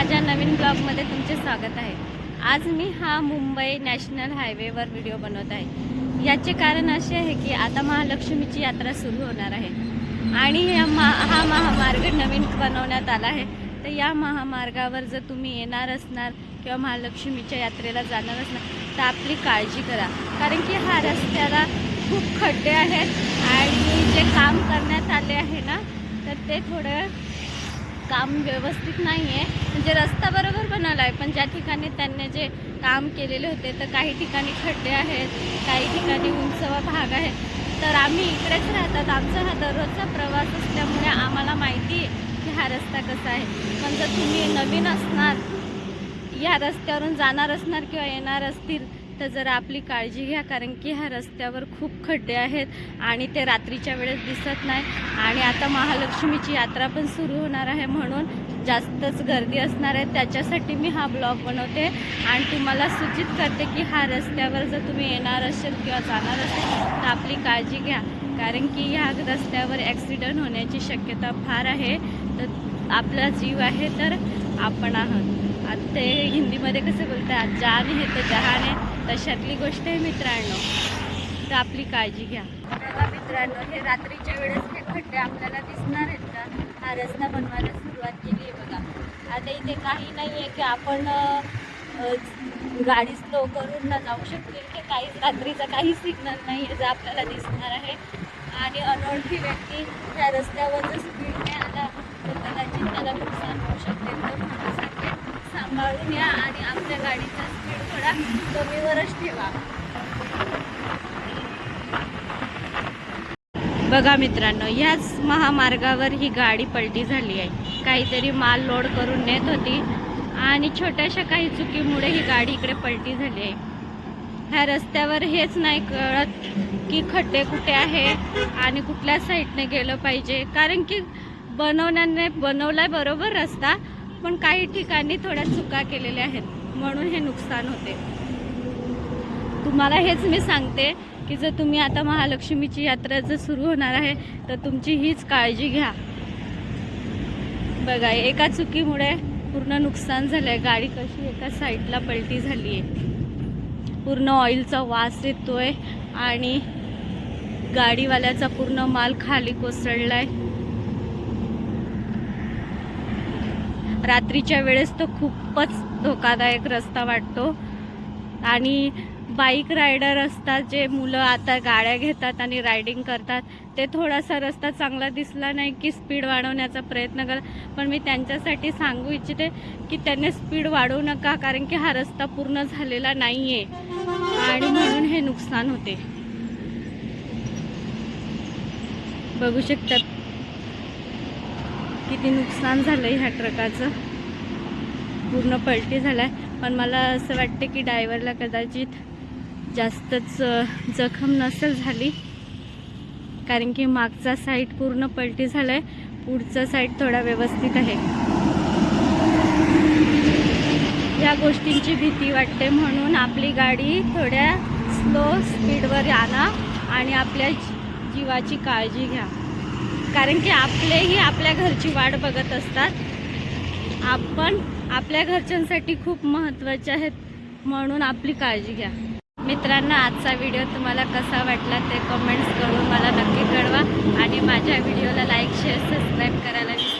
माझ्या नवीन ब्लॉगमध्ये तुमचे स्वागत आहे. आज मी हा मुंबई नॅशनल हायवेवर व्हिडिओ बनवत आहे. याचे कारण असे आहे की आता महालक्ष्मीची यात्रा सुरू होणार आहे. आणि या मा हा महामार्ग नवीन बनवण्यात आला आहे. तर या महामार्गावर जर तुम्ही येणार असणार किंवा महालक्ष्मीच्या यात्रेला जाणार असणार तर आपली काळजी करा. कारण की हा रस्त्याला खूप खड्डे आहेत आणि जे काम करण्यात आले आहे ना तर ते थोडं काम व्यवस्थित नाही आहे म्हणजे रस्ता बरोबर बनवला आहे पण ज्या ठिकाणी त्यांनी जे काम केलेले होते तर काही ठिकाणी खड्डे आहेत काही ठिकाणी उंचवा भाग आहे तर आम्ही इकडेच राहतात. आमचा हा दररोजचा प्रवास असल्यामुळे आम्हाला माहिती आहे की हा रस्ता कसा आहे. पण जर तुम्ही नवीन असणार या रस्त्यावरून जाणार असणार किंवा येणार असतील तर जरा आपली काळजी घ्या कारण की ह्या रस्त्यावर खूप खड्डे आहेत आणि ते रात्रीच्या वेळेस दिसत नाही. आणि आता महालक्ष्मीची यात्रा पण सुरू होणार आहे म्हणून जास्तच गर्दी असणार आहे. त्याच्यासाठी मी हा ब्लॉग बनवते. आणि तुम्हाला सूचित करते की हा रस्त्यावर जर तुम्ही येणार असेल किंवा जाणार असेल तर आपली काळजी घ्या. कारण की ह्या रस्त्यावर ॲक्सिडंट होण्याची शक्यता फार आहे. तर आपला जीव आहे तर आपण आहात. आता ते हिंदीमध्ये कसं बोलतात? जान हे तर जहान आहे. तशातली गोष्ट आहे मित्रांनो. तर आपली काळजी घ्या. बघा मित्रांनो हे रात्रीच्या वेळेस हे खड्डे आपल्याला दिसणार आहेत का? हा रस्ता बनवायला सुरुवात केली आहे बघा. आता इथे काही नाही आहे की आपण गाडी स्लो करून ना जाऊ शकतो इथे काहीच. रात्रीचा काही सिग्नल नाही आहे जे आपल्याला दिसणार आहे. आणि अनोळखी व्यक्ती त्या रस्त्यावर जर स्पीडने आला तर कदाचित त्याला नुकसान होऊ शकते. तर सांभाळून या आणि आपल्या गाडीचा स्पीड थोडा कमीवरच ठेवा. बघा मित्रांनो ह्याच महामार्गावर ही गाडी पलटी झाली आहे. काहीतरी माल लोड करून नेत होती आणि छोट्याशा काही चुकीमुळे ही गाडी इकडे पलटी झाली आहे. ह्या रस्त्यावर हेच नाही कळत की खड्डे कुठे आहे आणि कुठल्या साईडने गेलं पाहिजे. कारण की बनवण्याने बनवलाय बरोबर रस्ता पण काही ठिकाणी थोड्या चुका केलेल्या आहेत म्हणून हे नुकसान होते. तुम्हाला हेच मी सांगते की जर तुम्ही आता महालक्ष्मीची यात्रा जर सुरू होणार आहे तर तुमची हीच काळजी घ्या. बघा एका चुकीमुळे पूर्ण नुकसान झालं आहे गाडी कशी एका साईडला पलटी झाली आहे पूर्ण ऑइलचा वास येतोय आणि गाडीवाल्याचा पूर्ण माल खाली कोसळलाय. रात्रीच्या वेळेस तो खूपच धोकादायक रस्ता वाटतो. आणि बाईक रायडर असतात जे मुलं आता गाड्या घेतात आणि रायडिंग करतात ते थोडासा रस्ता चांगला दिसला नाही की स्पीड वाढवण्याचा प्रयत्न कर पण मी त्यांच्यासाठी सांगू इच्छिते की त्यांनी स्पीड वाढवू नका कारण की हा रस्ता पूर्ण झालेला नाही आहे आणि म्हणून हे नुकसान होते. बघू शकतात किती नुकसान झालं ह्या ट्रकाचं. पूर्ण पलटी झालाय. पण मला असं वाटते की डायव्हरला कदाचित जास्तच जखम नसेल झाली. कारण की मागचा साईड पूर्ण पलटी झालाय. पुढचा साईड थोडा व्यवस्थित आहे. या गोष्टींची भीती वाटते म्हणून आपली गाडी थोड्या स्लो स्पीडवर आणा आणि आपल्या जी- जीवाची काळजी घ्या. कारण की आपलेही आपल्या घरची वाट बघत असतात. आपण आपल्या घरच्यांसाठी खूप महत्त्वाचे आहेत म्हणून आपली काळजी घ्या. मित्रांनो आजचा व्हिडिओ तुम्हाला कसा वाटला ते कमेंट्स करून मला नक्की कळवा. आणि माझ्या व्हिडिओला लाईक शेअर सबस्क्राईब करायला विसरू